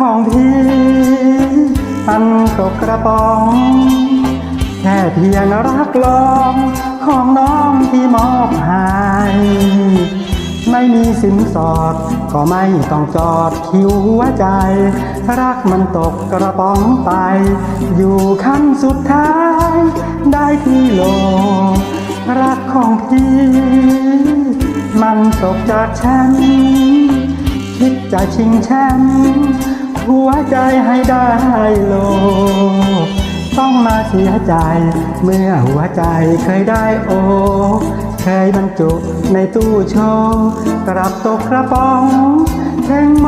ของพี่มันตกกระป๋อง แค่เพียงรักลองของน้องที่มอบให้ไม่มีสินสอด ก็ไม่ต้องจอดคิวหัวใจ รักมันตกกระป๋องไป อยู่ขั้นสุดท้าย ได้ที่โล รักของพี่ มันตกจากฉัน คิดจะชิงแชมป์ ใจให้ได้โล ต้องมาเสียใจ เมื่อหัวใจเคยได้โอ เคยบรรจุในตู้โชว์กลับตกกระป๋องแทงมอง